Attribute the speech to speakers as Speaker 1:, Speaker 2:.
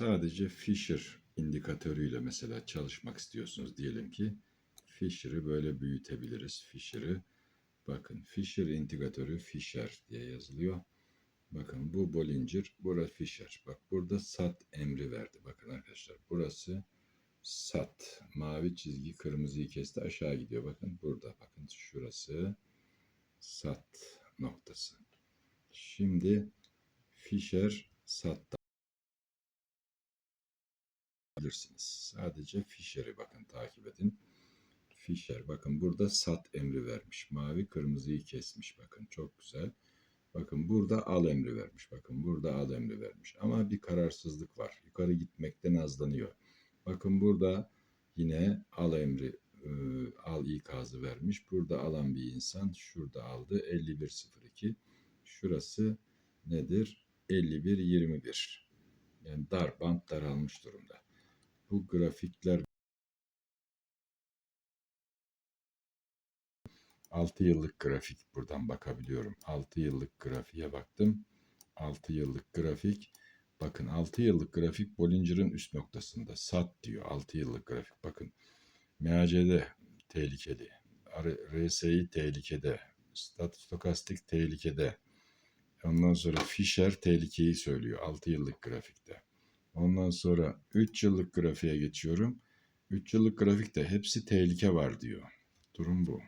Speaker 1: sadece Fisher indikatörüyle mesela çalışmak istiyorsunuz. Diyelim ki Fisher'ı böyle büyütebiliriz. Fisher'ı bakın Fisher indikatörü Fisher diye yazılıyor. Bakın bu Bollinger, burası Fisher. Bak burada sat emri verdi. Bakın arkadaşlar burası sat. Mavi çizgi kırmızıyı kesti aşağı gidiyor. Bakın burada. Bakın şurası sat noktası. Şimdi Fisher sat bilirsiniz. Sadece Fisher'i bakın takip edin. Fisher bakın burada sat emri vermiş. Mavi kırmızıyı kesmiş bakın çok güzel. Bakın burada al emri vermiş. Bakın burada al emri vermiş. Ama bir kararsızlık var. Yukarı gitmekten azlanıyor. Bakın burada yine al emri e, al ikazı vermiş. Burada alan bir insan şurada aldı 51.02. Şurası nedir? 51.21. Yani dar bant daralmış durumda. Bu grafikler 6 yıllık grafik buradan bakabiliyorum. 6 yıllık grafiğe baktım. 6 yıllık grafik bakın 6 yıllık grafik Bollinger'ın üst noktasında sat diyor 6 yıllık grafik bakın. MACD tehlikeli. RSI tehlikede. Stokastik tehlikede. Ondan sonra Fisher tehlikeyi söylüyor 6 yıllık grafikte. Ondan sonra 3 yıllık grafiğe geçiyorum. 3 yıllık grafikte hepsi tehlike var diyor. Durum bu.